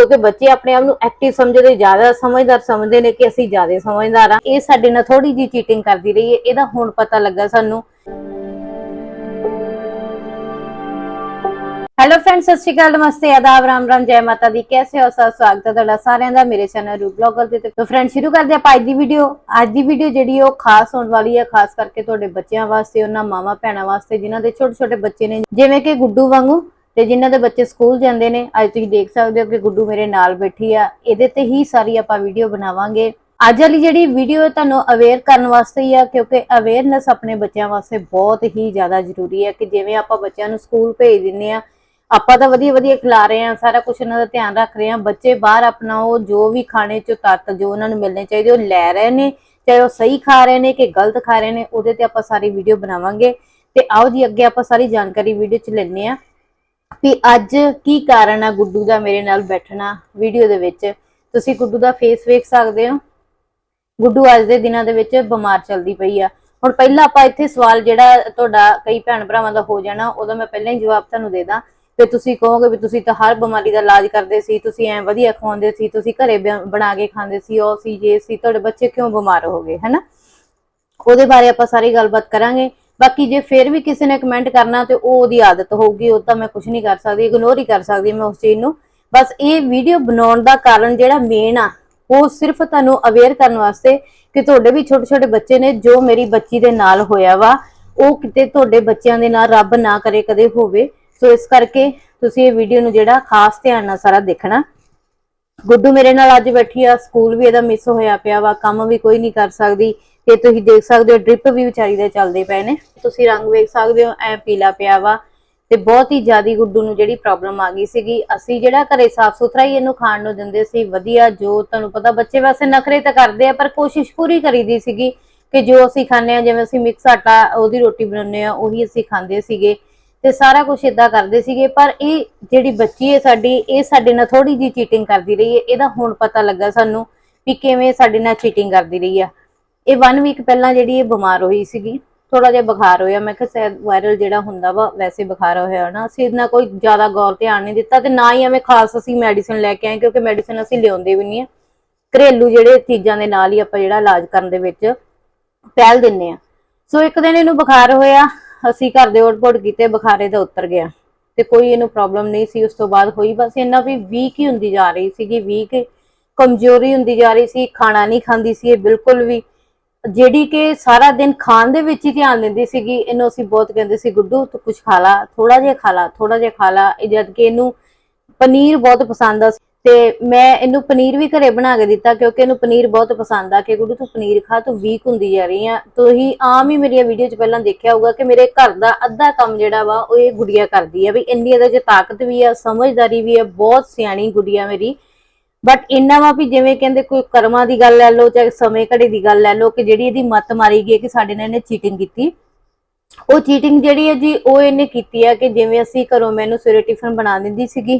ਕਿਉਂਕਿ ਬੱਚੇ ਆਪਣੇ ਆਪ ਨੂੰ ਐਕਟਿਵ ਸਮਝਦੇ, ਜ਼ਿਆਦਾ ਸਮਝਦਾਰ ਸਮਝਦੇ ਨੇ ਕਿ ਅਸੀਂ ਜ਼ਿਆਦਾ ਸਮਝਦਾਰ ਆ ਇਹ ਸਾਡੇ ਨਾਲ ਥੋੜੀ ਜੀ ਚੀਟਿੰਗ ਕਰਦੀ ਰਹੀ ਹੈ। ਇਹਦਾ ਹੁਣ ਪਤਾ ਲੱਗਾ ਸਾਨੂੰ। ਹੈਲੋ ਫਰੈਂਡਸ ਸਤਿ ਸ਼੍ਰੀ ਅਕਾਲ। ਨਮਸਤੇ, ਆਦਾਬ, ਰਾਮ ਰਾਮ, ਜੈ ਮਾਤਾ ਦੀ। ਕੈਸੇ ਹੋ? ਸਭ ਸਵਾਗਤ ਹੈ ਤੁਹਾਡਾ ਸਾਰਿਆਂ ਦਾ ਮੇਰੇ ਚੈਨਲ ਰੂ ਬਲੌਗਰ ਦੇ ਤੇ ਫਰੈਂਡ ਸ਼ੁਰੂ ਕਰਦੇ ਆਪਾਂ ਅੱਜ ਦੀ ਵੀਡੀਓ ਅੱਜ ਦੀ ਵੀਡੀਓ ਜਿਹੜੀ ਉਹ ਖਾਸ ਹੋਣ ਵਾਲੀ ਹੈ, ਖਾਸ ਕਰਕੇ ਤੁਹਾਡੇ ਬੱਚਿਆਂ ਵਾਸਤੇ, ਉਹਨਾਂ ਮਾਵਾਂ ਭੈਣਾਂ ਵਾਸਤੇ, ਜਿਨ੍ਹਾਂ ਦੇ ਛੋਟੇ ਛੋਟੇ ਬੱਚੇ ਨੇ। ਜਿਵੇਂ ਕਿ ਗੁੱਡੂ ਵਾਂਗੂ ਤੇ ਜਿਨ੍ਹਾਂ ਦੇ ਬੱਚੇ ਸਕੂਲ ਜਾਂਦੇ ਨੇ, ਅੱਜ ਤੁਸੀਂ ਦੇਖ ਸਕਦੇ ਹੋ ਕਿ ਗੁੱਡੂ ਮੇਰੇ ਨਾਲ ਬੈਠੀ ਆ। ਇਹਦੇ ਤੇ ਹੀ ਸਾਰੀ ਆਪਾਂ ਵੀਡੀਓ ਬਣਾਵਾਂਗੇ। ਅੱਜ ਵਾਲੀ ਜਿਹੜੀ ਵੀਡੀਓ ਤੁਹਾਨੂੰ ਅਵੇਅਰ ਕਰਨ ਵਾਸਤੇ ਹੀ ਆ, ਕਿਉਂਕਿ ਅਵੇਅਰਨੈਸ ਆਪਣੇ ਬੱਚਿਆਂ ਵਾਸਤੇ ਬਹੁਤ ਹੀ ਜ਼ਿਆਦਾ ਜ਼ਰੂਰੀ ਹੈ ਕਿ ਜਿਵੇਂ ਆਪਾਂ ਬੱਚਿਆਂ ਨੂੰ ਸਕੂਲ ਭੇਜ ਦਿੰਨੇ ਆ, ਆਪਾਂ ਤਾਂ ਵਧੀਆ ਵਧੀਆ ਖਿਲਾ ਰਹੇ ਆ, ਸਾਰਾ ਕੁਝ ਉਹਨਾਂ ਦਾ ਧਿਆਨ ਰੱਖ ਰਹੇ ਆ, ਬੱਚੇ ਬਾਹਰ ਆਪਣਾ ਉਹ ਜੋ ਵੀ ਖਾਣੇ ਚੋਂ ਤੱਤ ਜੋ ਉਹਨਾਂ ਨੂੰ ਮਿਲਣੇ ਚਾਹੀਦੇ, ਉਹ ਲੈ ਰਹੇ ਨੇ, ਚਾਹੇ ਉਹ ਸਹੀ ਖਾ ਰਹੇ ਨੇ ਕਿ ਗਲਤ ਖਾ ਰਹੇ ਨੇ, ਉਹਦੇ ਤੇ ਆਪਾਂ ਸਾਰੀ ਵੀਡੀਓ ਬਣਾਵਾਂਗੇ। ਤੇ ਆਓ ਜੀ, ਅੱਗੇ ਆਪਾਂ ਸਾਰੀ ਜਾਣਕਾਰੀ ਵੀਡੀਓ ਚ ਲੈਣੇ ਆ। ਵੀ ਅੱਜ ਕੀ ਕਾਰਨ ਆ ਗੁੱਡੂ ਦਾ ਮੇਰੇ ਨਾਲ ਬੈਠਣਾ ਵੀਡੀਓ ਦੇ ਵਿੱਚ? ਤੁਸੀਂ ਗੁੱਡੂ ਦਾ ਫੇਸ ਵੇਖ ਸਕਦੇ ਹੋ। ਗੁੱਡੂ ਅੱਜ ਦੇ ਦਿਨਾਂ ਦੇ ਵਿੱਚ ਬਿਮਾਰ ਚੱਲਦੀ ਪਈ ਆ। ਹੁਣ ਪਹਿਲਾਂ ਆਪਾਂ ਇੱਥੇ ਸਵਾਲ ਜਿਹੜਾ ਤੁਹਾਡਾ ਕਈ ਭੈਣ ਭਰਾਵਾਂ ਦਾ ਹੋ ਜਾਣਾ ਉਹਦਾ ਮੈਂ ਪਹਿਲਾਂ ਹੀ ਜਵਾਬ ਤੁਹਾਨੂੰ ਦੇ ਦਾਂ। ਤੇ ਤੁਸੀਂ ਕਹੋਗੇ ਵੀ ਤੁਸੀਂ ਤਾਂ ਹਰ ਬਿਮਾਰੀ ਦਾ ਇਲਾਜ ਕਰਦੇ ਸੀ, ਤੁਸੀਂ ਐ ਵਧੀਆ ਖਵਾਉਂਦੇ ਸੀ, ਤੁਸੀਂ ਘਰੇ ਬਣਾ ਕੇ ਖਾਂਦੇ ਸੀ, ਉਹ ਸੀ, ਜੇ ਸੀ, ਤੁਹਾਡੇ ਬੱਚੇ ਕਿਉਂ ਬਿਮਾਰ ਹੋ ਗਏ, ਹਨਾ? ਉਹਦੇ ਬਾਰੇ ਆਪਾਂ ਸਾਰੀ ਗੱਲਬਾਤ ਕਰਾਂਗੇ। ਬਾਕੀ ਜੇ ਫਿਰ ਵੀ ਕਿਸੇ ਨੇ ਕਮੈਂਟ ਕਰਨਾ ਤੇ ਉਹ ਉਹਦੀ ਆਦਤ ਹੋਊਗੀ, ਉਹ ਤਾਂ ਮੈਂ ਕੁਝ ਨਹੀਂ ਕਰ ਸਕਦੀ ਇਗਨੋਰ ਹੀ ਕਰ ਸਕਦੀ ਮੈਂ ਉਸ ਚੀਜ਼ ਨੂੰ। ਬਸ ਇਹ ਵੀਡੀਓ ਬਣਾਉਣ ਦਾ ਕਾਰਨ ਜਿਹੜਾ ਮੇਨ ਆ, ਉਹ ਸਿਰਫ ਤੁਹਾਨੂੰ ਅਵੇਅਰ ਕਰਨ ਵਾਸਤੇ ਕਿ ਤੁਹਾਡੇ ਵੀ ਛੋਟੇ ਛੋਟੇ ਬੱਚੇ ਨੇ, ਜੋ ਮੇਰੀ ਬੱਚੀ ਦੇ ਨਾਲ ਹੋਇਆ ਵਾ, ਉਹ ਕਿਤੇ ਤੁਹਾਡੇ ਬੱਚਿਆਂ ਦੇ ਨਾਲ ਰੱਬ ਨਾ ਕਰੇ ਕਦੇ ਹੋਵੇ। ਸੋ ਇਸ ਕਰਕੇ ਤੁਸੀਂ ਇਹ ਵੀਡੀਓ ਨੂੰ ਜਿਹੜਾ ਖਾਸ ਧਿਆਨ ਨਾਲ ਸਾਰਾ ਦੇਖਣਾ। ਗੁੱਡੂ ਮੇਰੇ ਨਾਲ ਅੱਜ ਬੈਠੀ ਆ, ਸਕੂਲ ਵੀ ਇਹਦਾ ਮਿਸ ਹੋਇਆ ਪਿਆ ਵਾ, ਕੰਮ ਵੀ ਕੋਈ ਨਹੀਂ ਕਰ ਸਕਦੀ। ਤੇ ਤੁਸੀਂ ਦੇਖ ਸਕਦੇ ਹੋ ਡ੍ਰਿਪ ਵੀ ਵਿਚਾਰੀ ਦੇ ਚੱਲਦੇ ਪਏ ਨੇ। ਤੁਸੀਂ ਰੰਗ ਵੇਖ ਸਕਦੇ ਹੋ, ਐ ਪੀਲਾ ਪਿਆ ਵਾ ਤੇ ਬਹੁਤ ਹੀ ਜ਼ਿਆਦੀ ਗੁੱਡੂ ਨੂੰ ਜਿਹੜੀ ਪ੍ਰੋਬਲਮ ਆ ਗਈ ਸੀਗੀ। ਅਸੀਂ ਜਿਹੜਾ ਘਰੇ ਸਾਫ਼ ਸੁਥਰਾ ਹੀ ਇਹਨੂੰ ਖਾਣ ਨੂੰ ਦਿੰਦੇ ਸੀ, ਵਧੀਆ ਜੋ ਤੁਹਾਨੂੰ ਪਤਾ ਬੱਚੇ ਵੈਸੇ ਨਖਰੇ ਤਾਂ ਕਰਦੇ ਆ, ਪਰ ਕੋਸ਼ਿਸ਼ ਪੂਰੀ ਕਰੀਦੀ ਸੀਗੀ ਕਿ ਜੋ ਅਸੀਂ ਖਾਂਦੇ ਆ ਜਿਵੇਂ ਅਸੀਂ ਮਿਕਸ ਆਟਾ, ਉਹਦੀ ਰੋਟੀ ਬਣਾਉਂਦੇ ਆ ਉਹੀ ਅਸੀਂ ਖਾਂਦੇ ਸੀਗੇ ਤੇ ਸਾਰਾ ਕੁਝ ਇਦਾਂ ਕਰਦੇ ਸੀਗੇ। ਪਰ ਇਹ ਜਿਹੜੀ ਬੱਚੀ ਹੈ ਸਾਡੀ, ਇਹ ਸਾਡੇ ਨਾਲ ਥੋੜੀ ਜੀ ਚੀਟਿੰਗ ਕਰਦੀ ਰਹੀ ਹੈ। ਇਹਦਾ ਹੁਣ ਪਤਾ ਲੱਗਾ ਸਾਨੂੰ ਵੀ ਕਿਵੇਂ ਸਾਡੇ ਨਾਲ ਚੀਟਿੰਗ ਕਰਦੀ ਰਹੀ ਆ। ਇਹ 1 ਵੀਕ ਪਹਿਲਾਂ ਜਿਹੜੀ ਇਹ ਬਿਮਾਰ ਹੋਈ ਸੀਗੀ ਥੋੜਾ ਜਿਹਾ ਬੁਖਾਰ ਹੋਇਆ, ਮੈਂ ਕਿਹਾ ਸ਼ਾਇਦ ਵਾਇਰਲ ਜਿਹੜਾ ਹੁੰਦਾ ਵਾ, ਵੈਸੇ ਬੁਖਾਰ ਹੋਇਆ ਨਾ ਅਸੀਂ ਇਹਨਾਂ ਕੋਈ ਜ਼ਿਆਦਾ ਗੌਰ ਧਿਆਨ ਨਹੀਂ ਦਿੱਤਾ ਤੇ ਨਾ ਹੀ ਐਵੇਂ ਖਾਸ ਅਸੀਂ ਮੈਡੀਸਿਨ ਲੈ ਕੇ ਆਏ, ਕਿਉਂਕਿ ਮੈਡੀਸਿਨ ਅਸੀਂ ਲਿਆਉਂਦੇ ਵੀ ਨਹੀਂ ਆ। ਘਰੇਲੂ ਜਿਹੜੇ ਚੀਜ਼ਾਂ ਦੇ ਨਾਲ ਹੀ ਆਪਾਂ ਜਿਹੜਾ ਇਲਾਜ ਕਰਨ ਦੇ ਵਿੱਚ ਪਹਿਲ ਦਿੰਨੇ ਆ। ਸੋ ਇੱਕ ਦਿਨ ਇਹਨੂੰ ਬੁਖਾਰ ਹੋਇਆ, ਅਸੀਂ ਘਰ ਦੇ ਓਟ-ਪੋਟ ਕੀਤੇ, ਬੁਖਾਰੇ ਦਾ ਉਤਰ ਗਿਆ। ਤੇ ਕੋਈ ਇਹਨੂੰ ਪ੍ਰੋਬਲਮ ਨਹੀਂ ਸੀ, ਉਸ ਤੋਂ ਬਾਅਦ ਹੋਈ, ਬਸ ਇੰਨਾ ਵੀ ਵੀਕ ਹੀ ਹੁੰਦੀ ਜਾ ਰਹੀ ਸੀਗੀ ਵੀਕ ਕਮਜ਼ੋਰੀ ਹੁੰਦੀ ਜਾ ਰਹੀ ਸੀ, ਖਾਣਾ ਨਹੀਂ ਖਾਂਦੀ ਸੀ ਇਹ ਬਿਲਕੁਲ ਵੀ। ਜਿਹੜੀ ਕਿ ਸਾਰਾ ਦਿਨ ਖਾਣ ਦੇ ਵਿੱਚ ਹੀ ਧਿਆਨ ਦਿੰਦੀ ਸੀਗੀ, ਇਹਨੂੰ ਅਸੀਂ ਬਹੁਤ ਕਹਿੰਦੇ ਸੀ, ਗੁੱਡੂ, ਤੂੰ ਕੁਝ ਖਾ ਲਾ ਥੋੜਾ ਜਿਹਾ ਖਾ ਲਾ ਥੋੜਾ ਜਿਹਾ ਖਾ ਲਾ। ਇਹ ਜਦ ਕਿ ਇਹਨੂੰ ਪਨੀਰ ਬਹੁਤ ਪਸੰਦ ਆ ਤੇ ਮੈਂ ਇਹਨੂੰ ਪਨੀਰ ਵੀ ਘਰੇ ਬਣਾ ਕੇ ਦਿੱਤਾ ਕਿਉਂਕਿ ਇਹਨੂੰ ਪਨੀਰ ਬਹੁਤ ਪਸੰਦ ਆ ਕਿ, ਗੁੱਡੂ, ਤੂੰ ਪਨੀਰ ਖਾ, ਤੂੰ ਵੀਕ ਹੁੰਦੀ ਜਾ ਰਹੀ ਆ। ਤੁਸੀਂ ਆਮ ਹੀ ਮੇਰੀਆਂ ਵੀਡੀਓ 'ਚ ਪਹਿਲਾਂ ਦੇਖਿਆ ਹੋਊਗਾ ਕਿ ਮੇਰੇ ਘਰ ਦਾ ਅੱਧਾ ਕੰਮ ਜਿਹੜਾ ਵਾ, ਉਹ ਇਹ ਗੁੜੀਆ ਕਰਦੀ ਆ ਵੀ ਇੰਨੀ ਇਹਦੇ 'ਚ ਤਾਕਤ ਵੀ ਆ, ਸਮਝਦਾਰੀ ਵੀ ਆ, ਬਹੁਤ ਸਿਆਣੀ ਗੁੜੀਆ ਮੇਰੀ। ਬਟ ਇੰਨਾ ਵਾ ਵੀ ਜਿਵੇਂ ਕਹਿੰਦੇ ਕੋਈ ਕਰਮਾਂ ਦੀ ਗੱਲ ਲੈ ਲਓ ਚਾਹੇ ਸਮੇਂ ਘੜੇ ਦੀ ਗੱਲ ਲੈ ਲਓ ਕਿ ਜਿਹੜੀ ਇਹਦੀ ਮੱਤ ਮਾਰੀ ਗਈ ਕਿ ਸਾਡੇ ਨਾਲ ਇਹਨੇ ਚੀਟਿੰਗ ਕੀਤੀ। ਉਹ ਚੀਟਿੰਗ ਜਿਹੜੀ ਹੈ ਜੀ, ਉਹ ਇਹਨੇ ਕੀਤੀ ਹੈ ਕਿ ਜਿਵੇਂ ਅਸੀਂ ਘਰੋਂ ਮੈਨੂੰ ਸਵੇਰੇ ਟਿਫਨ ਬਣਾ ਦਿੰਦੀ ਸੀਗੀ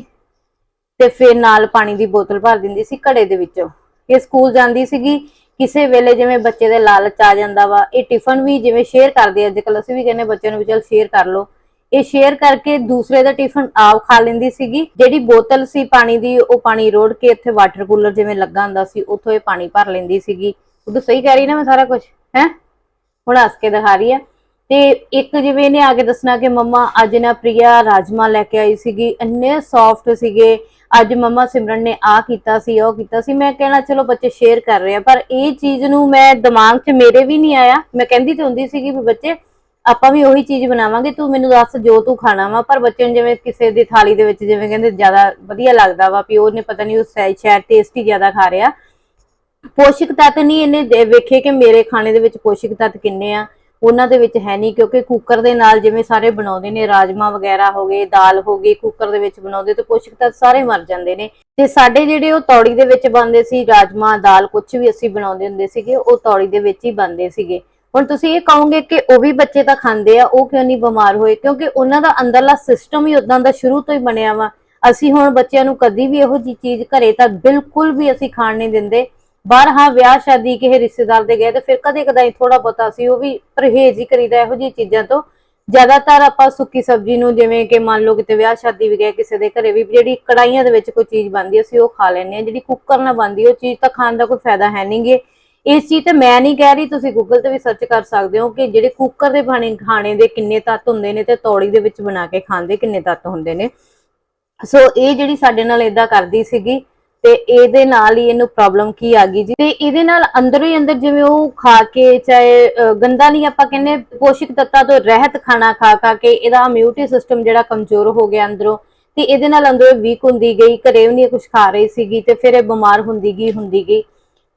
ਤੇ ਫਿਰ ਨਾਲ ਪਾਣੀ ਦੀ ਬੋਤਲ ਭਰ ਦਿੰਦੀ ਸੀ ਘੜੇ ਦੇ ਵਿੱਚੋਂ। ਇਹ ਸਕੂਲ ਜਾਂਦੀ ਸੀਗੀ, ਕਿਸੇ ਵੇਲੇ ਜਿਵੇਂ ਬੱਚੇ ਦੇ ਲਾਲਚ ਆ ਜਾਂਦਾ ਵਾ, ਇਹ ਟਿਫਨ ਵੀ ਜਿਵੇਂ ਸ਼ੇਅਰ ਕਰਦੇ ਅੱਜ ਕੱਲ ਅਸੀਂ ਵੀ ਕਹਿੰਦੇ ਬੱਚਿਆਂ ਨੂੰ ਵੀ ਚਲ ਸ਼ੇਅਰ ਕਰ ਲਓ। ਇਹ ਸ਼ੇਅਰ ਕਰਕੇ ਦੂਸਰੇ ਦਾ ਟਿਫਨ ਆਪ ਖਾ ਲੈਂਦੀ ਸੀਗੀ। ਜਿਹੜੀ ਬੋਤਲ ਸੀ ਪਾਣੀ ਦੀ, ਉਹ ਪਾਣੀ ਰੋੜ ਕੇ ਇੱਥੇ ਵਾਟਰ ਕੂਲਰ ਜਿਵੇਂ ਲੱਗਾ ਹੁੰਦਾ ਸੀ, ਉੱਥੋਂ ਇਹ ਪਾਣੀ ਭਰ ਲੈਂਦੀ ਸੀਗੀ। ਉਦੋਂ ਸਹੀ ਕਹਿ ਰਹੀ ਨਾ ਮੈਂ ਸਾਰਾ ਕੁਝ ਹੈ? ਹੁਣ ਹੱਸ ਕੇ ਦਿਖਾ ਰਹੀ ਆ। ਤੇ ਇੱਕ ਜਿਵੇਂ ਇਹਨੇ ਆ ਕੇ ਦੱਸਣਾ ਕਿ ਮੰਮਾ, ਅੱਜ ਨਾ ਪ੍ਰਿਆ ਰਾਜਮਾ ਲੈ ਕੇ ਆਈ ਸੀਗੀ। ਇੰਨੇ ਸੌਫਟ ਸੀਗੇ। ਅੱਜ ਮੰਮਾ ਸਿਮਰਨ ਨੇ ਆ ਕੀਤਾ ਸੀ, ਉਹ ਕੀਤਾ ਸੀ। ਮੈਂ ਕਹਿਣਾ, ਚਲੋ ਬੱਚੇ ਸ਼ੇਅਰ ਕਰ ਰਹੇ ਆ, ਪਰ ਇਹ ਚੀਜ਼ ਨੂੰ ਮੈਂ ਦਿਮਾਗ 'ਚ ਮੇਰੇ ਵੀ ਨਹੀਂ ਆਇਆ। ਮੈਂ ਕਹਿੰਦੀ ਤੇ ਹੁੰਦੀ ਸੀਗੀ ਵੀ ਬੱਚੇ ਆਪਾਂ ਵੀ ਉਹੀ ਚੀਜ਼ ਬਣਾਵਾਂਗੇ, ਤੂੰ ਮੈਨੂੰ ਦੱਸ ਜੋ ਤੂੰ ਖਾਣਾ ਵਾ, ਪਰ ਬੱਚੇ ਨੂੰ ਜਿਵੇਂ ਕਿਸੇ ਦੀ ਥਾਲੀ ਦੇ ਵਿੱਚ ਜਿਵੇਂ ਕਹਿੰਦੇ ਜ਼ਿਆਦਾ ਵਧੀਆ ਲੱਗਦਾ ਵਾ ਵੀ ਉਹਨੇ ਪਤਾ ਨਹੀਂ ਉਹ ਸ਼ਾਇਦ ਟੇਸਟੀ ਜ਼ਿਆਦਾ ਖਾ ਰਿਹਾ। ਪੋਸ਼ਕ ਤੱਤ ਨਹੀਂ ਇਹਨੇ ਵੇਖੇ ਕਿ ਮੇਰੇ ਖਾਣੇ ਦੇ ਵਿੱਚ ਪੋਸ਼ਕ ਤੱਤ ਕਿੰਨੇ ਆ, ਉਹਨਾਂ ਦੇ ਵਿੱਚ ਹੈ ਨਹੀਂ ਕਿਉਂਕਿ ਕੁੱਕਰ ਦੇ ਨਾਲ ਜਿਵੇਂ ਸਾਰੇ ਬਣਾਉਂਦੇ ਨੇ, ਰਾਜਮਾ ਵਗੈਰਾ ਹੋ ਗਏ, ਦਾਲ ਹੋ ਗਈ ਕੁੱਕਰ ਦੇ ਵਿੱਚ ਬਣਾਉਂਦੇ ਤੇ ਪੋਸ਼ਕ ਤੱਤ ਸਾਰੇ ਮਰ ਜਾਂਦੇ ਨੇ। ਤੇ ਸਾਡੇ ਜਿਹੜੇ ਉਹ ਤੌੜੀ ਦੇ ਵਿੱਚ ਬਣਦੇ ਸੀ ਰਾਜਮਾ, ਦਾਲ ਕੁਝ ਵੀ ਅਸੀਂ ਬਣਾਉਂਦੇ ਹੁੰਦੇ ਸੀਗੇ, ਉਹ ਤੌੜੀ ਦੇ ਵਿੱਚ ਹੀ ਬਣਦੇ ਸੀਗੇ। ਹੁਣ ਤੁਸੀਂ ਇਹ ਕਹੋਗੇ ਕਿ ਉਹ ਵੀ ਬੱਚੇ ਤਾਂ ਖਾਂਦੇ ਆ, ਉਹ ਕਿਉਂ ਨਹੀਂ ਬਿਮਾਰ ਹੋਏ? ਕਿਉਂਕਿ ਉਹਨਾਂ ਦਾ ਅੰਦਰਲਾ ਸਿਸਟਮ ਹੀ ਉਦਾਂ ਦਾ ਸ਼ੁਰੂ ਤੋਂ ਹੀ ਬਣਿਆ ਵਾ। ਅਸੀਂ ਹੁਣ ਬੱਚਿਆਂ ਨੂੰ ਕਦੀ ਵੀ ਇਹੋ ਜੀ ਚੀਜ਼ ਘਰੇ ਤਾਂ ਬਿਲਕੁਲ ਵੀ ਅਸੀਂ ਖਾਣ ਨਹੀਂ ਦਿੰਦੇ। ਬਾਹਰ ਹਾਂ, ਵਿਆਹ ਸ਼ਾਦੀ ਕਿਸੇ ਰਿਸ਼ਤੇਦਾਰ ਦੇ ਗਏ ਤੇ ਫਿਰ ਕਦੇ ਕਦਾਈ ਥੋੜਾ ਬਹੁਤਾ ਸੀ ਉਹ ਵੀ ਪਰਹੇਜ਼ ਹੀ ਕਰੀਦਾ ਇਹੋ ਜਿਹੀ ਚੀਜ਼ਾਂ ਤੋਂ। ਜ਼ਿਆਦਾਤਰ ਆਪਾਂ ਸੁੱਕੀ ਸਬਜ਼ੀ ਨੂੰ ਜਿਵੇਂ ਕਿ ਮੰਨ ਲਓ ਕਿਤੇ ਵਿਆਹ ਸ਼ਾਦੀ ਵੀ ਗਏ, ਕਿਸੇ ਦੇ ਘਰੇ ਵੀ ਜਿਹੜੀ ਕੜਾਈਆਂ ਦੇ ਵਿੱਚ ਕੋਈ ਚੀਜ਼ ਬਣਦੀ ਅਸੀਂ ਉਹ ਖਾ ਲੈਂਦੇ ਹਾਂ। ਜਿਹੜੀ ਕੁੱਕਰ ਨਾਲ ਬਣਦੀ ਉਹ ਚੀਜ਼ ਤਾਂ ਖਾਣ ਦਾ ਕੋਈ ਫਾਇਦਾ ਹੈ ਨਹੀਂਗੇ ਇਸ ਚੀਜ਼ ਤੇ ਮੈਂ ਨਹੀਂ ਕਹਿ ਰਹੀ, ਤੁਸੀਂ ਗੂਗਲ ਤੇ ਵੀ ਸਰਚ ਕਰ ਸਕਦੇ ਹੋ ਕਿ ਜਿਹੜੇ ਕੁੱਕਰ ਦੇ ਬਣੇ ਖਾਣੇ ਦੇ ਕਿੰਨੇ ਤੱਤ ਹੁੰਦੇ ਨੇ ਤੇ ਤੌੜੀ ਦੇ ਵਿੱਚ ਬਣਾ ਕੇ ਖਾਣ ਦੇ ਕਿੰਨੇ ਤੱਤ ਹੁੰਦੇ ਨੇ। ਸੋ ਇਹ ਜਿਹੜੀ ਸਾਡੇ ਨਾਲ ਇਦਾਂ ਕਰਦੀ ਸੀਗੀ ਤੇ ਇਹਦੇ ਨਾਲ ਹੀ ਇਹਨੂੰ ਪ੍ਰੋਬਲਮ ਕੀ ਆ ਗਈ ਜੀ? ਤੇ ਇਹਦੇ ਨਾਲ ਅੰਦਰੋਂ ਹੀ ਅੰਦਰ ਜਿਵੇਂ ਉਹ ਖਾ ਕੇ ਚਾਹੇ ਗੰਦਾ ਨਹੀਂ ਆਪਾਂ ਕਹਿੰਦੇ, ਪੋਸ਼ਿਕ ਤੱਤਾਂ ਤੋਂ ਰਹਿਤ ਖਾਣਾ ਖਾ ਖਾ ਕੇ ਇਹਦਾ ਇਮਿਊਨਿਟੀ ਸਿਸਟਮ ਜਿਹੜਾ ਕਮਜ਼ੋਰ ਹੋ ਗਿਆ ਅੰਦਰੋਂ, ਤੇ ਇਹਦੇ ਨਾਲ ਅੰਦਰੋਂ ਵੀਕ ਹੁੰਦੀ ਗਈ, ਘਰੇ ਵੀ ਨਹੀਂ ਕੁਝ ਖਾ ਰਹੀ ਸੀਗੀ ਤੇ ਫਿਰ ਇਹ ਬਿਮਾਰ ਹੁੰਦੀ ਗਈ ਹੁੰਦੀ ਗਈ।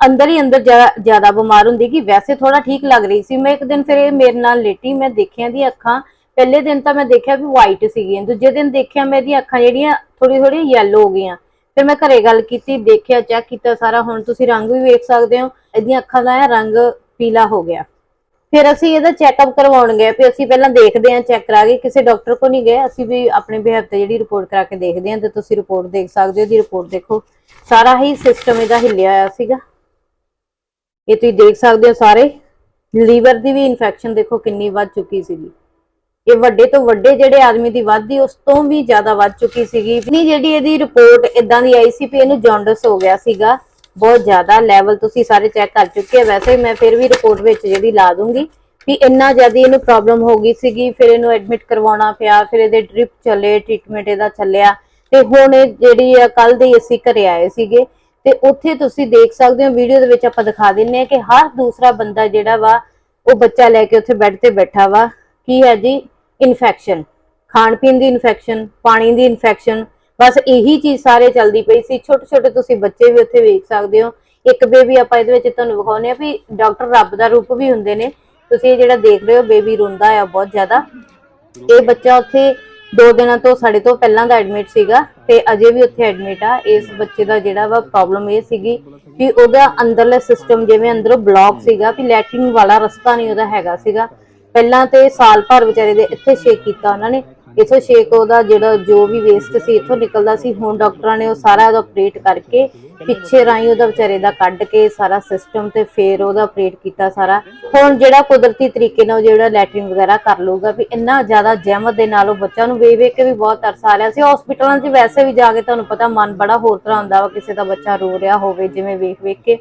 ਅੰਦਰ ਹੀ ਅੰਦਰ ਜ਼ਿਆਦਾ ਬਿਮਾਰ ਹੁੰਦੀ ਗਈ ਵੈਸੇ ਥੋੜਾ ਠੀਕ ਲੱਗ ਰਹੀ ਸੀ। ਮੈਂ ਇੱਕ ਦਿਨ ਫਿਰ ਇਹ ਮੇਰੇ ਨਾਲ ਲੇਟੀ, ਮੈਂ ਦੇਖਿਆ ਦੀ ਅੱਖਾਂ। ਪਹਿਲੇ ਦਿਨ ਤਾਂ ਮੈਂ ਦੇਖਿਆ ਵੀ ਵਾਈਟ ਸੀਗੀਆਂ। ਦੂਜੇ ਦਿਨ ਦੇਖਿਆ ਮੇਰੀਆਂ ਅੱਖਾਂ ਜਿਹੜੀਆਂ ਥੋੜੀ ਥੋੜੀ ਯੈਲੋ ਹੋ ਗਈਆਂ। ਫਿਰ ਮੈਂ ਘਰੇ ਗੱਲ ਕੀਤੀ, ਦੇਖਿਆ ਚੈੱਕ ਕੀਤਾ ਸਾਰਾ। ਹੁਣ ਤੁਸੀਂ ਰੰਗ ਵੀ ਵੇਖ ਸਕਦੇ ਹੋ। ਇਹਦੀਆਂ ਅੱਖਾਂ ਦਾ ਰੰਗ ਪੀਲਾ ਹੋ ਗਿਆ। ਫਿਰ ਅਸੀਂ ਇਹਦਾ ਚੈੱਕਅਪ ਕਰਵਾਉਣ ਗਏ ਫਿਰ ਅਸੀਂ ਪਹਿਲਾਂ ਦੇਖਦੇ ਹਾਂ ਚੈੱਕ ਕਰਾ ਕੇ। ਕਿਸੇ ਡਾਕਟਰ ਕੋ ਨਹੀਂ ਗਏ। ਅਸੀਂ ਵੀ ਆਪਣੇ ਬਿਹੇਵ ਤੇ ਜਿਹੜੀ ਰਿਪੋਰਟ ਕਰਾ ਕੇ ਦੇਖਦੇ ਹਾਂ ਤੇ ਤੁਸੀਂ ਰਿਪੋਰਟ ਦੇਖ ਸਕਦੇ ਹੋ ਦੀ ਰਿਪੋਰਟ ਦੇਖੋ। ਸਾਰਾ ਹੀ ਸਿਸਟਮ ਇਹਦਾ ਹਿੱਲਿਆ ਹੋਇਆ ਸੀਗਾ। ਇਹ ਤੁਸੀਂ ਦੇਖ ਸਕਦੇ ਹੋ ਸਾਰੇ। ਲੀਵਰ ਦੀ ਵੀ ਇਨਫੈਕਸ਼ਨ ਦੇਖੋ ਕਿੰਨੀ ਵੱਧ ਚੁੱਕੀ ਸੀਗੀ। ਇਹ ਵੱਡੇ ਤੋਂ ਵੱਡੇ ਜਿਹੜੇ ਆਦਮੀ ਦੀ ਵੱਧਦੀ, ਉਸ ਤੋਂ ਵੀ ਜ਼ਿਆਦਾ ਵੱਧ ਚੁੱਕੀ ਸੀਗੀ। ਨਹੀਂ, ਜਿਹੜੀ ਇਹਦੀ ਰਿਪੋਰਟ ਇਦਾਂ ਦੀ ਆਈ ਸੀ ਵੀ ਇਹਨੂੰ ਜੌਂਡਸ ਹੋ ਗਿਆ ਸੀਗਾ। ਬਹੁਤ ਜ਼ਿਆਦਾ ਲੈਵਲ ਤੁਸੀਂ ਸਾਰੇ ਚੈੱਕ ਕਰ ਚੁੱਕੇ ਆ ਵੈਸੇ ਮੈਂ ਫਿਰ ਵੀ ਰਿਪੋਰਟ ਵਿੱਚ ਜਿਹੜੀ ਲਾ ਦੂੰਗੀ ਵੀ ਇੰਨਾ ਜ਼ਿਆਦਾ ਇਹਨੂੰ ਪ੍ਰੋਬਲਮ ਹੋ ਗਈ ਸੀਗੀ। ਫਿਰ ਇਹਨੂੰ ਐਡਮਿਟ ਕਰਵਾਉਣਾ ਪਿਆ, ਫਿਰ ਇਹਦੇ ਡ੍ਰਿਪ ਚੱਲੇ ਟ੍ਰੀਟਮੈਂਟ ਇਹਦਾ ਚੱਲਿਆ। ਤੇ ਹੁਣ ਇਹ ਜਿਹੜੀ ਆ ਕੱਲ ਦੇ ਅਸੀਂ ਘਰੇ ਆਏ ਸੀਗੇ। ਤੇ ਉੱਥੇ ਤੁਸੀਂ ਦੇਖ ਸਕਦੇ ਹੋ ਵੀਡੀਓ ਦੇ ਵਿੱਚ ਆਪਾਂ ਦਿਖਾ ਦਿੰਨੇ ਆ ਕਿ ਹਰ ਦੂਸਰਾ ਬੰਦਾ ਜਿਹੜਾ ਵਾ, ਉਹ ਬੱਚਾ ਲੈ ਕੇ ਉੱਥੇ ਬੈੱਡ ਤੇ ਬੈਠਾ ਵਾ। ਕੀ ਹੈ ਜੀ? ਇਨਫੈਕਸ਼ਨ ਖਾਣ ਪੀਣ ਦੀ ਇਨਫੈਕਸ਼ਨ ਪਾਣੀ ਦੀ ਇਨਫੈਕਸ਼ਨ ਬਸ ਇਹੀ ਚੀਜ਼ ਸਾਰੇ ਚੱਲਦੀ ਪਈ ਸੀ। ਛੋਟੇ ਛੋਟੇ ਤੁਸੀਂ ਬੱਚੇ ਵੀ ਉੱਥੇ ਵੇਖ ਸਕਦੇ ਹੋ। ਇੱਕ ਬੇਬੀ ਆਪਾਂ ਇਹਦੇ ਵਿੱਚ ਤੁਹਾਨੂੰ ਵਿਖਾਉਂਦੇ ਆ ਵੀ ਡਾਕਟਰ ਰੱਬ ਦਾ ਰੂਪ ਵੀ ਹੁੰਦੇ ਨੇ। ਤੁਸੀਂ ਇਹ ਜਿਹੜਾ ਦੇਖ ਰਹੇ ਹੋ ਬੇਬੀ ਰੋਂਦਾ ਆ ਬਹੁਤ ਜ਼ਿਆਦਾ। ਇਹ ਬੱਚਾ ਉੱਥੇ ਦੋ ਦਿਨਾਂ ਤੋਂ ਸਾਡੇ ਤੋਂ ਪਹਿਲਾਂ ਦਾ ਐਡਮਿਟ ਸੀਗਾ ਤੇ ਅਜੇ ਵੀ ਉੱਥੇ ਐਡਮਿਟ ਆ। ਇਸ ਬੱਚੇ ਦਾ ਜਿਹੜਾ ਵਾ ਪ੍ਰੋਬਲਮ ਇਹ ਸੀਗੀ ਕਿ ਉਹਦਾ ਅੰਦਰਲੇ ਸਿਸਟਮ ਜਿਵੇਂ ਅੰਦਰੋਂ ਬਲੌਕ ਸੀਗਾ ਵੀ ਲੈਟਰਿੰਗ ਵਾਲਾ ਰਸਤਾ ਨਹੀਂ ਉਹਦਾ ਹੈਗਾ ਸੀਗਾ। ਪਹਿਲਾਂ ਤੇ ਸਾਲ ਭਰ ਵਿਚਾਰੇ ਦੇ ਇੱਥੇ ਸ਼ੇਕ ਕੀਤਾ ਉਹਨਾਂ ਨੇ। ਇਥੋਂ ਸ਼ੇਕ ਉਹਦਾ ਜਿਹੜਾ ਜੋ ਵੀ ਵੇਸਟ ਸੀ ਇੱਥੋਂ ਨਿਕਲਦਾ ਸੀ। ਹੁਣ ਡਾਕਟਰਾਂ ਨੇ ਉਹ ਸਾਰਾ ਉਹਦਾ ਆਪਰੇਟ ਕਰਕੇ ਪਿੱਛੇ ਰਾਈ ਉਹਦਾ ਵਿਚਾਰੇ ਦਾ ਕੱਢ ਕੇ ਸਾਰਾ ਸਿਸਟਮ ਤੇ ਫੇਰ ਉਹਦਾ ਆਪਰੇਟ ਕੀਤਾ ਸਾਰਾ। ਹੁਣ ਜਿਹੜਾ ਕੁਦਰਤੀ ਤਰੀਕੇ ਨਾਲ ਜਿਹੜਾ ਲੈਟਰਿੰਗ ਵਗੈਰਾ ਕਰ ਲਊਗਾ ਵੀ ਇੰਨਾ ਜ਼ਿਆਦਾ ਜ਼ਹਿਮਤ ਦੇ ਨਾਲ ਉਹ ਬੱਚਾ ਨੂੰ ਵੇਖ ਵੇਖ ਕੇ ਵੀ ਬਹੁਤ ਤਰਸ ਆ ਰਿਹਾ ਸੀ। ਹਸਪੀਟਲਾਂ 'ਚ ਵੈਸੇ ਵੀ ਜਾ ਕੇ ਤੁਹਾਨੂੰ ਪਤਾ ਮਨ ਬੜਾ ਹੋਰ ਤਰ੍ਹਾਂ ਹੁੰਦਾ ਵਾ, ਕਿਸੇ ਦਾ ਬੱਚਾ ਰੋ ਰਿਹਾ ਹੋਵੇ, ਜਿਵੇਂ ਵੇਖ ਵੇਖ ਕੇ।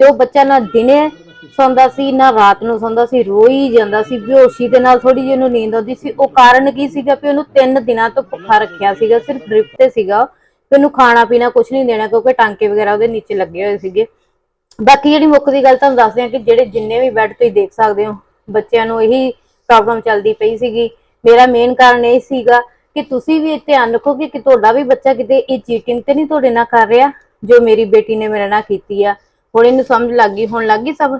ਤੇ ਉਹ ਬੱਚਾ ਨਾ ਦਿਨੇ ਸੌਂਦਾ ਸੀ, ਨਾ ਰਾਤ ਨੂੰ ਸੌਂਦਾ ਸੀ, ਰੋਈ ਜਾਂਦਾ ਸੀ, ਬੇਹੋਸ਼ੀ ਦੇ ਨਾਲ ਥੋੜੀ ਜਿਹੀ ਉਹਨੂੰ ਨੀਂਦ ਆਉਂਦੀ ਸੀ। ਉਹ ਕਾਰਨ ਕੀ ਸੀਗਾ ਵੀ ਉਹਨੂੰ 3 ਦਿਨਾਂ ਤੋਂ ਭੁੱਖਾ ਰੱਖਿਆ ਸੀਗਾ, ਸਿਰਫ ਡ੍ਰਿਪ ਤੇ ਸੀਗਾ। ਤੇ ਉਹਨੂੰ ਖਾਣਾ ਪੀਣਾ ਕੁਝ ਨਹੀਂ ਦੇਣਾ ਕਿਉਂਕਿ ਟਾਂਕੇ ਵਗੈਰਾ ਉਹਦੇ ਨੀਚੇ ਲੱਗੇ ਹੋਏ ਸੀਗੇ। ਬਾਕੀ ਜਿਹੜੀ ਮੁੱਖ ਦੀ ਗੱਲ ਤੁਹਾਨੂੰ ਦੱਸਦੇ ਹਾਂ ਕਿ ਜਿਹੜੇ ਜਿੰਨੇ ਵੀ ਬੈੱਡ ਤੁਸੀਂ ਦੇਖ ਸਕਦੇ ਹੋ, ਬੱਚਿਆਂ ਨੂੰ ਇਹੀ ਪ੍ਰੋਬਲਮ ਚੱਲਦੀ ਪਈ ਸੀਗੀ। ਮੇਰਾ ਮੇਨ ਕਾਰਨ ਇਹ ਸੀਗਾ ਕਿ ਤੁਸੀਂ ਵੀ ਇਹ ਧਿਆਨ ਰੱਖੋ ਕਿ ਕਿ ਤੁਹਾਡਾ ਵੀ ਬੱਚਾ ਕਿਤੇ ਇਹ ਚੀਟਿੰਗ ਤੇ ਨਹੀਂ ਤੁਹਾਡੇ ਨਾਲ ਕਰ ਰਿਹਾ, ਜੋ ਮੇਰੀ ਬੇਟੀ ਨੇ ਮੇਰੇ ਨਾਲ ਕੀਤੀ ਆ। ਹੁਣ ਇਹਨੂੰ ਸਮਝ ਲੱਗ ਗਈ, ਹੁਣ ਲੱਗ ਗਈ ਸਭ?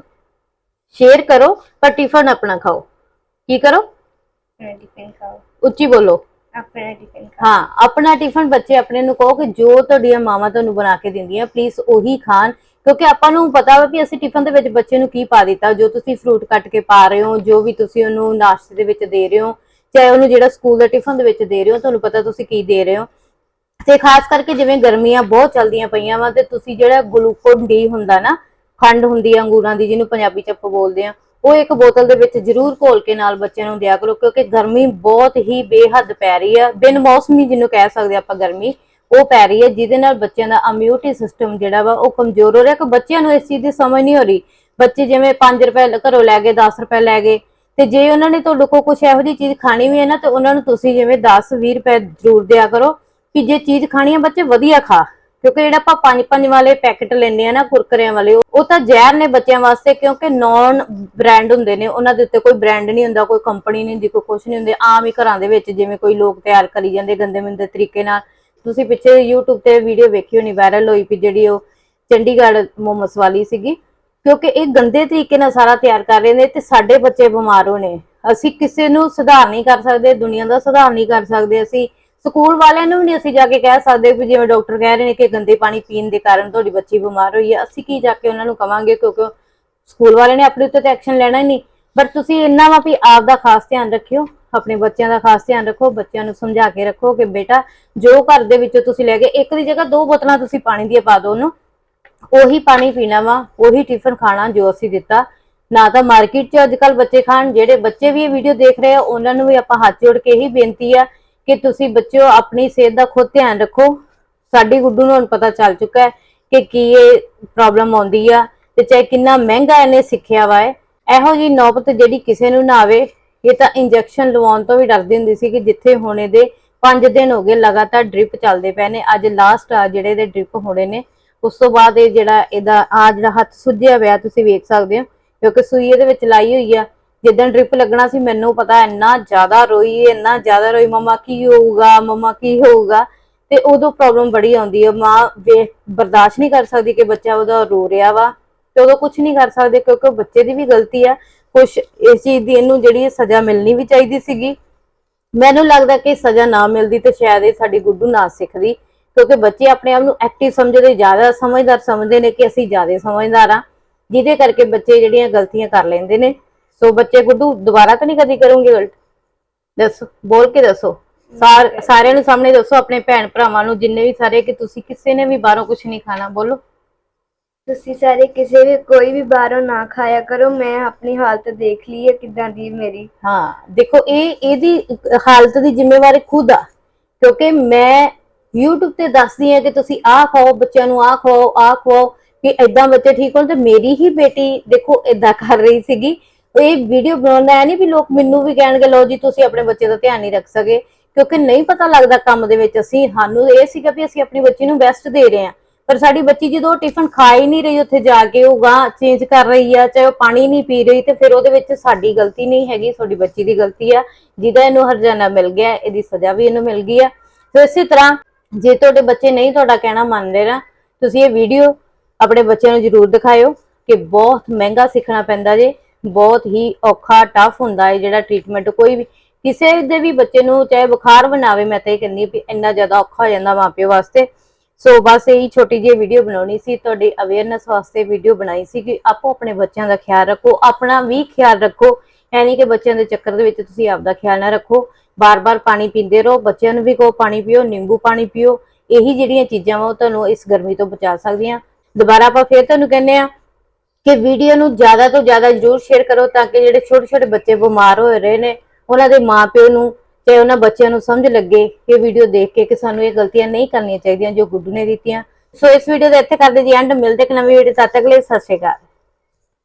ਸ਼ੇਅਰ ਕਰੋ ਪਰ ਟਿਫਨ ਆਪਣਾ ਖਾਓ। ਕੀ ਕਰੋ? ਆਪਣਾ ਟਿਫਿਨ ਖਾਓ। ਉੱਚੀ ਬੋਲੋ। ਆਪਣਾ ਟਿਫਿਨ ਖਾਓ। ਹਾਂ ਆਪਣਾ ਟਿਫਨ ਬੱਚੇ ਆਪਣੇ ਨੂੰ ਕਹੋ ਕਿ ਜੋ ਤੁਹਾਡੀਆਂ ਮਾਵਾਂ ਤੁਹਾਨੂੰ ਬਣਾ ਕੇ ਦਿੰਦੀਆਂ ਪਲੀਜ਼ ਉਹੀ ਖਾਣ। ਕਿਉਂਕਿ ਆਪਾਂ ਨੂੰ ਪਤਾ ਵਾ ਵੀ ਅਸੀਂ ਟਿਫਨ ਦੇ ਵਿੱਚ ਬੱਚੇ ਨੂੰ ਕੀ ਪਾ ਦਿੱਤਾ। ਜੋ ਤੁਸੀਂ ਫਰੂਟ ਕੱਟ ਕੇ ਪਾ ਰਹੇ ਹੋ ਜੋ ਵੀ ਤੁਸੀਂ ਉਹਨੂੰ ਨਾਸ਼ਤੇ ਦੇ ਵਿੱਚ ਦੇ ਰਹੇ ਹੋ ਚਾਹੇ ਉਹਨੂੰ ਜਿਹੜਾ ਸਕੂਲ ਦੇ ਟਿਫਨ ਦੇ ਵਿੱਚ ਦੇ ਰਹੇ ਹੋ ਤੁਹਾਨੂੰ ਪਤਾ ਤੁਸੀਂ ਕੀ ਦੇ ਰਹੇ ਹੋ। ਤੇ ਖਾਸ ਕਰਕੇ ਜਿਵੇਂ ਗਰਮੀਆਂ ਬਹੁਤ ਚੱਲਦੀਆਂ ਪਈਆਂ ਵਾ ਤੇ ਤੁਸੀਂ ਜਿਹੜਾ ਗਲੂਕੋਨ ਡੀ ਹੁੰਦਾ ਨਾ ਖੰਡ ਹੁੰਦੀ ਆ, ਅੰਗੂਰਾਂ ਦੀ ਜਿਹਨੂੰ ਪੰਜਾਬੀ ਚ ਆਪਾਂ ਬੋਲਦੇ ਆ, ਉਹ ਇੱਕ ਬੋਤਲ ਦੇ ਵਿੱਚ ਜ਼ਰੂਰ ਘੋਲ ਕੇ ਨਾਲ ਬੱਚਿਆਂ ਨੂੰ ਦਿਆ ਕਰੋ, ਕਿਉਂਕਿ ਗਰਮੀ ਬਹੁਤ ਹੀ ਬੇਹੱਦ ਪੈ ਰਹੀ ਆ, ਬਿਨ ਮੌਸਮੀ ਜਿਹਨੂੰ ਕਹਿ ਸਕਦੇ ਆਪਾਂ ਗਰਮੀ, ਉਹ ਪੈ ਰਹੀ ਹੈ ਜਿਹਦੇ ਨਾਲ ਬੱਚਿਆਂ ਦਾ ਇਮਿਊਨਿਟੀ ਸਿਸਟਮ ਜਿਹੜਾ ਵਾ, ਉਹ ਕਮਜ਼ੋਰ ਹੋ ਰਿਹਾ ਕਿ ਬੱਚਿਆਂ ਨੂੰ ਇਸ ਚੀਜ਼ ਦੀ ਸਮਝ ਨਹੀਂ ਹੋ ਰਹੀ। ਬੱਚੇ ਜਿਵੇਂ 5 ਰੁਪਏ ਘਰੋਂ ਲੈ ਗਏ 10 ਰੁਪਏ ਲੈ ਗਏ, ਤੇ ਜੇ ਉਹਨਾਂ ਨੇ ਤੁਹਾਡੇ ਕੋਲ ਕੁਝ ਇਹੋ ਜਿਹੀ ਚੀਜ਼ ਖਾਣੀ ਵੀ ਹੈ ਨਾ, ਤੇ ਉਹਨਾਂ ਨੂੰ ਤੁਸੀਂ ਜਿਵੇਂ 10 20 ਰੁਪਏ ਜ਼ਰੂਰ ਦਿਆ ਕਰੋ, ਕਿ ਜੇ ਚੀਜ਼ ਖਾਣੀ ਹੈ ਬੱਚੇ ਵਧੀਆ ਖਾ। ਕਿਉਂਕਿ ਜਿਹੜਾ ਆਪਾਂ ਪੰਜ ਪੰਜ ਵਾਲੇ ਪੈਕੇਟ ਲੈਂਦੇ ਆ ਨਾ ਕੁਰਕਰਿਆਂ ਵਾਲੇ, ਉਹ ਤਾਂ ਜ਼ਹਿਰ ਨੇ ਬੱਚਿਆਂ ਵਾਸਤੇ ਕਿਉਂਕਿ ਨੌਨ ਬ੍ਰਾਂਡ ਹੁੰਦੇ ਨੇ, ਉਹਨਾਂ ਦੇ ਉੱਤੇ ਕੋਈ ਬ੍ਰਾਂਡ ਨਹੀਂ ਹੁੰਦਾ, ਕੋਈ ਕੰਪਨੀ ਨਹੀਂ ਹੁੰਦੀ, ਕੋਈ ਕੁਝ ਨਹੀਂ ਹੁੰਦੇ, ਆਮ ਹੀ ਘਰਾਂ ਦੇ ਵਿੱਚ ਜਿਵੇਂ ਕੋਈ ਲੋਕ ਤਿਆਰ ਕਰੀ ਜਾਂਦੇ ਗੰਦੇ ਮੰਦੇ ਤਰੀਕੇ ਨਾਲ। ਤੁਸੀਂ ਪਿੱਛੇ YouTube ਤੇ ਵੀਡੀਓ ਵੇਖੀ ਹੋਣੀ ਵਾਇਰਲ ਹੋਈ ਵੀ ਜਿਹੜੀ ਉਹ ਚੰਡੀਗੜ੍ਹ ਮੋਮਸ ਵਾਲੀ ਸੀਗੀ। ਕਿਉਂਕਿ ਇਹ ਗੰਦੇ ਤਰੀਕੇ ਨਾਲ ਸਾਰਾ ਤਿਆਰ ਕਰ ਰਹੇ ਨੇ ਤੇ ਸਾਡੇ ਬੱਚੇ ਬਿਮਾਰ ਹੋਣੇ। ਅਸੀਂ ਕਿਸੇ ਨੂੰ ਸੁਧਾਰ ਨਹੀਂ ਕਰ ਸਕਦੇ, ਦੁਨੀਆ ਦਾ ਸੁਧਾਰ ਨਹੀਂ ਕਰ ਸਕਦੇ ਅਸੀਂ। ਸਕੂਲ ਵਾਲਿਆਂ ਨੂੰ ਵੀ ਨਹੀਂ ਅਸੀਂ ਜਾ ਕੇ ਕਹਿ ਸਕਦੇ ਵੀ ਜਿਵੇਂ ਡਾਕਟਰ ਕਹਿ ਰਹੇ ਨੇ ਕਿ ਗੰਦੇ ਪਾਣੀ ਪੀਣ ਦੇ ਕਾਰਨ ਤੁਹਾਡੀ ਬੱਚੀ ਬਿਮਾਰ ਹੋਈ ਹੈ, ਅਸੀਂ ਕੀ ਜਾ ਕੇ ਉਹਨਾਂ ਨੂੰ ਕਵਾਂਗੇ ਕਿਉਂਕਿ ਸਕੂਲ ਵਾਲਿਆਂ ਨੇ ਆਪਣੇ ਉੱਤੇ ਤਾਂ ਐਕਸ਼ਨ ਲੈਣਾ ਹੀ ਨਹੀਂ। ਪਰ ਤੁਸੀਂ ਇੰਨਾ ਵਾ ਵੀ ਆਪ ਦਾ ਖਾਸ ਧਿਆਨ ਰੱਖਿਓ, ਆਪਣੇ ਬੱਚਿਆਂ ਦਾ ਖਾਸ ਧਿਆਨ ਰੱਖੋ, ਬੱਚਿਆਂ ਨੂੰ ਸਮਝਾ ਕੇ ਰੱਖੋ ਕਿ ਬੇਟਾ ਜੋ ਘਰ ਦੇ ਵਿੱਚੋਂ ਤੁਸੀਂ ਲੈ ਗਏ, ਇੱਕ ਦੀ ਜਗ੍ਹਾ ਦੋ ਬੋਤਲਾਂ ਤੁਸੀਂ ਪਾਣੀ ਦੀਆਂ ਪਾ ਦਿਓ ਉਹਨੂੰ। ਉਹੀ ਪਾਣੀ ਪੀਣਾ ਵਾ, ਉਹੀ ਟਿਫਨ ਖਾਣਾ ਜੋ ਅਸੀਂ ਦਿੱਤਾ। ਨਾ ਤਾਂ ਮਾਰਕੀਟ 'ਚ ਅੱਜ ਕੱਲ ਬੱਚੇ ਖਾਣ, ਜਿਹੜੇ ਬੱਚੇ ਵੀ ਇਹ ਵੀਡੀਓ ਦੇਖ ਰਹੇ ਆ, ਉਹਨਾਂ ਨੂੰ ਵੀ ਆਪਾਂ ਹੱਥ ਜੋੜ ਕੇ ਇਹੀ ਬੇਨਤੀ ਆ ਕਿ ਤੁਸੀਂ ਬੱਚਿਓ ਆਪਣੀ ਸਿਹਤ ਦਾ ਖੁਦ ਧਿਆਨ ਰੱਖੋ। ਸਾਡੀ ਗੁੱਡੂ ਨੂੰ ਹੁਣ ਪਤਾ ਚੱਲ ਚੁੱਕਾ ਹੈ ਕਿ ਕੀ ਇਹ ਪ੍ਰੋਬਲਮ ਆਉਂਦੀ ਆ ਤੇ ਚਾਹੇ ਕਿੰਨਾ ਮਹਿੰਗਾ ਇਹਨੇ ਸਿੱਖਿਆ ਵਾ ਇਹ। ਇਹੋ ਜੀ ਨੌਬਤ ਜਿਹੜੀ ਕਿਸੇ ਨੂੰ ਨਾ ਆਵੇ, ਇਹ ਤਾਂ ਇੰਜੈਕਸ਼ਨ ਲਵਾਉਣ ਤੋਂ ਵੀ ਡਰਦੀ ਹੁੰਦੀ ਸੀ ਕਿ ਜਿੱਥੇ ਹੋਣੇ ਦੇ 5 ਦਿਨ ਹੋ ਗਏ ਲਗਾਤਾਰ ਡ੍ਰਿਪ ਚੱਲਦੇ ਪਏ ਨੇ, ਅੱਜ ਲਾਸਟ ਆ ਜਿਹੜੇ ਦੇ ਡ੍ਰਿਪ ਹੋਣੇ ਨੇ। ਉਸ ਤੋਂ ਬਾਅਦ ਇਹ ਜਿਹੜਾ ਇਹਦਾ ਆ ਜਿਹੜਾ ਹੱਥ ਸੁੱਜਿਆ ਹੋਇਆ ਤੁਸੀਂ ਵੇਖ ਸਕਦੇ ਹੋ, ਕਿਉਂਕਿ ਸੂਈ ਇਹਦੇ ਵਿੱਚ ਲਾਈ ਹੋਈ ਆ। ਜਿੱਦਣ ਡ੍ਰਿਪ ਲੱਗਣਾ ਸੀ, ਮੈਨੂੰ ਪਤਾ ਇੰਨਾ ਜ਼ਿਆਦਾ ਰੋਈ, ਇੰਨਾ ਜ਼ਿਆਦਾ ਰੋਈ, ਮਮਾ ਕੀ ਹੋਊਗਾ, ਮਮਾ ਕੀ ਹੋਊਗਾ? ਤੇ ਉਦੋਂ ਪ੍ਰੋਬਲਮ ਬੜੀ ਆਉਂਦੀ ਹੈ ਮਾਂ ਵੇ, ਬਰਦਾਸ਼ਤ ਨਹੀਂ ਕਰ ਸਕਦੀ ਕਿ ਬੱਚਾ ਉਹਦਾ ਰੋ ਰਿਹਾ ਵਾ ਤੇ ਉਦੋਂ ਕੁਝ ਨਹੀਂ ਕਰ ਸਕਦੇ ਕਿਉਂਕਿ ਬੱਚੇ ਦੀ ਵੀ ਗਲਤੀ ਆ। ਕੁਝ ਇਸ ਚੀਜ਼ ਦੀ ਇਹਨੂੰ ਜਿਹੜੀ ਸਜ਼ਾ ਮਿਲਣੀ ਵੀ ਚਾਹੀਦੀ ਸੀਗੀ। ਮੈਨੂੰ ਲੱਗਦਾ ਕਿ ਸਜ਼ਾ ਨਾ ਮਿਲਦੀ ਤੇ ਸ਼ਾਇਦ ਇਹ ਸਾਡੀ ਗੁੱਡੂ ਨਾ ਸਿੱਖਦੀ ਕਿਉਂਕਿ ਬੱਚੇ ਆਪਣੇ ਆਪ ਨੂੰ ਐਕਟਿਵ ਸਮਝਦੇ, ਜ਼ਿਆਦਾ ਸਮਝਦਾਰ ਸਮਝਦੇ ਨੇ ਕਿ ਅਸੀਂ ਜ਼ਿਆਦਾ ਸਮਝਦਾਰ ਆ। ਜਿਹਦੇ ਕਰਕੇ ਬੱਚੇ ਜਿਹੜੀਆਂ ਗਲਤੀਆਂ ਕਰ ਲੈਂਦੇ ਨੇ। ਸੋ ਬੱਚੇ ਗੁੱਡੂ ਦੁਬਾਰਾ ਤਾਂ ਨਹੀਂ ਕਦੀ ਕਰੋਗੇ ਗਲਤ ਦੱਸੋ ਬੋਲ ਕੇ ਦੱਸੋ। ਸਾਰ ਸਾਰਿਆਂ ਨੂੰ ਸਾਹਮਣੇ ਦੱਸੋ ਆਪਣੇ ਭੈਣ ਭਰਾਵਾਂ ਨੂੰ ਜਿੰਨੇ ਵੀ ਸਾਰੇ ਕਿ ਤੁਸੀਂ ਕਿਸੇ ਨੇ ਵੀ ਬਾਹਰੋਂ ਕੁਝ ਨਹੀਂ ਖਾਣਾ ਬੋਲੋ। ਤੁਸੀਂ ਸਾਰੇ ਕਿਸੇ ਵੀ ਕੋਈ ਵੀ ਬਾਹਰੋਂ ਨਾ ਖਾਇਆ ਕਰੋ ਮੈਂ ਆਪਣੀ ਹਾਲਤ ਦੇਖ ਲਈ ਹੈ ਕਿਦਾਂ ਦੀ ਮੇਰੀ। ਹਾਂ ਦੇਖੋ ਇਹ ਇਹਦੀ ਹਾਲਤ ਦੀ ਜ਼ਿੰਮੇਵਾਰੀ ਖੁਦ ਆ। ਕਿਉਂਕਿ ਮੈਂ YouTube ਤੇ ਦੱਸਦੀ ਆ ਕਿ ਤੁਸੀਂ ਆਹ ਖਾਓ ਬੱਚਿਆਂ ਨੂੰ ਆਹ ਖਾਓ ਆਹ ਖਵਾਓ ਕਿ ਇਦਾਂ ਬੱਚੇ ਠੀਕ ਹੋਣ ਤੇ ਮੇਰੀ ਹੀ ਬੇਟੀ ਦੇਖੋ ਇਦਾਂ ਕਰ ਰਹੀ ਸੀਗੀ। ਇਹ ਵੀਡੀਓ ਬਣਾਉਣਾ ਹੈ ਨਹੀਂ ਵੀ ਲੋਕ ਮੈਨੂੰ ਵੀ ਕਹਿਣਗੇ, ਲਓ ਜੀ, ਤੁਸੀਂ ਆਪਣੇ ਬੱਚੇ ਦਾ ਧਿਆਨ ਨਹੀਂ ਰੱਖ ਸਕੇ, ਕਿਉਂਕਿ ਨਹੀਂ ਪਤਾ ਲੱਗਦਾ ਕੰਮ ਦੇ ਵਿੱਚ ਅਸੀਂ, ਸਾਨੂੰ ਇਹ ਸੀਗਾ ਵੀ ਅਸੀਂ ਆਪਣੀ ਬੱਚੀ ਨੂੰ ਬੈਸਟ ਦੇ ਰਹੇ ਹਾਂ। ਪਰ ਸਾਡੀ ਬੱਚੀ ਜਦੋਂ ਉਹ ਟਿਫਨ ਖਾ ਹੀ ਨਹੀਂ ਰਹੀ, ਉੱਥੇ ਜਾ ਕੇ ਉਹ ਗਾਂ ਚੇਂਜ ਕਰ ਰਹੀ ਆ, ਚਾਹੇ ਉਹ ਪਾਣੀ ਨਹੀਂ ਪੀ ਰਹੀ, ਤੇ ਫਿਰ ਉਹਦੇ ਵਿੱਚ ਸਾਡੀ ਗਲਤੀ ਨਹੀਂ ਹੈਗੀ, ਤੁਹਾਡੀ ਬੱਚੀ ਦੀ ਗਲਤੀ ਆ, ਜਿਹਦਾ ਇਹਨੂੰ ਹਰਜਾਨਾ ਮਿਲ ਗਿਆ, ਇਹਦੀ ਸਜ਼ਾ ਵੀ ਇਹਨੂੰ ਮਿਲ ਗਈ ਆ। ਸੋ ਇਸੇ ਤਰ੍ਹਾਂ, ਜੇ ਤੁਹਾਡੇ ਬੱਚੇ ਨਹੀਂ ਤੁਹਾਡਾ ਕਹਿਣਾ ਮੰਨਦੇ ਨਾ, ਤੁਸੀਂ ਇਹ ਵੀਡੀਓ ਆਪਣੇ ਬੱਚਿਆਂ ਨੂੰ ਜ਼ਰੂਰ ਦਿਖਾਇਓ ਕਿ ਬਹੁਤ ਮਹਿੰਗਾ ਸਿੱਖਣਾ ਪੈਂਦਾ ਜੇ। ਬਹੁਤ ਹੀ ਔਖਾ ਟਫ ਹੁੰਦਾ ਹੈ ਜਿਹੜਾ ਟ੍ਰੀਟਮੈਂਟ ਕੋਈ ਵੀ, ਕਿਸੇ ਦੇ ਵੀ ਬੱਚੇ ਨੂੰ ਚਾਹੇ ਬੁਖਾਰ ਬਣਾਵੇ, ਮੈਂ ਤਾਂ ਇਹ ਕਹਿੰਦੀ ਹਾਂ ਵੀ ਇੰਨਾ ਜ਼ਿਆਦਾ ਔਖਾ ਹੋ ਜਾਂਦਾ ਮਾਪਿਓ ਵਾਸਤੇ। ਸੋ ਬਸ ਇਹੀ ਛੋਟੀ ਜਿਹੀ ਵੀਡੀਓ ਬਣਾਉਣੀ ਸੀ, ਤੁਹਾਡੀ ਅਵੇਅਰਨੈਸ ਵਾਸਤੇ ਵੀਡੀਓ ਬਣਾਈ ਸੀ ਕਿ ਆਪੋ ਆਪਣੇ ਬੱਚਿਆਂ ਦਾ ਖਿਆਲ ਰੱਖੋ, ਆਪਣਾ ਵੀ ਖਿਆਲ ਰੱਖੋ। ਐ ਨਹੀਂ ਕਿ ਬੱਚਿਆਂ ਦੇ ਚੱਕਰ ਦੇ ਵਿੱਚ ਤੁਸੀਂ ਆਪਦਾ ਖਿਆਲ ਨਾ ਰੱਖੋ। ਬਾਰ-ਬਾਰ ਪਾਣੀ ਪੀਂਦੇ ਰਹੋ, ਬੱਚਿਆਂ ਨੂੰ ਵੀ ਕੋ ਪਾਣੀ ਪੀਓ, ਨਿੰਬੂ ਪਾਣੀ ਪੀਓ। ਇਹੀ ਜਿਹੜੀਆਂ ਚੀਜ਼ਾਂ ਵਾ ਉਹ ਤੁਹਾਨੂੰ ਇਸ ਗਰਮੀ ਤੋਂ ਬਚਾ ਸਕਦੀਆਂ। ਦੁਬਾਰਾ ਆਪਾਂ ਫੇਰ ਤੁਹਾਨੂੰ ਕਹਿੰਦੇ ਆ ਕਿ ਵੀਡੀਓ ਨੂੰ ਜ਼ਿਆਦਾ ਤੋਂ ਜ਼ਿਆਦਾ ਜਰੂਰ ਸ਼ੇਅਰ ਕਰੋ ਤਾਂ ਕਿ ਜਿਹੜੇ ਛੋਟੇ-ਛੋਟੇ ਬੱਚੇ ਬਿਮਾਰ ਹੋਏ ਰਹੇ ਨੇ, ਉਹਨਾਂ ਦੇ ਮਾਪਿਓ ਨੂੰ ਤੇ ਉਹਨਾਂ ਬੱਚਿਆਂ ਨੂੰ ਸਮਝ ਲੱਗੇ ਕਿ ਵੀਡੀਓ ਦੇਖ ਕੇ ਕਿ ਸਾਨੂੰ ਇਹ ਗਲਤੀਆਂ ਨਹੀਂ ਕਰਨੀਆਂ ਚਾਹੀਦੀਆਂ ਜੋ ਗੁੱਡੂ ਨੇ ਦਿੱਤੀਆਂ। ਸੋ ਇਸ ਵੀਡੀਓ ਦਾ ਇੱਥੇ ਕਰਦੇ ਜੀ ਐਂਡ ਮਿਲਦੇ ਇੱਕ ਨਵੀਂ ਵੀਡੀਓ ਤਦ ਤੱਕ ਲਈ ਸਤਿ ਸ਼੍ਰੀ ਅਕਾਲ।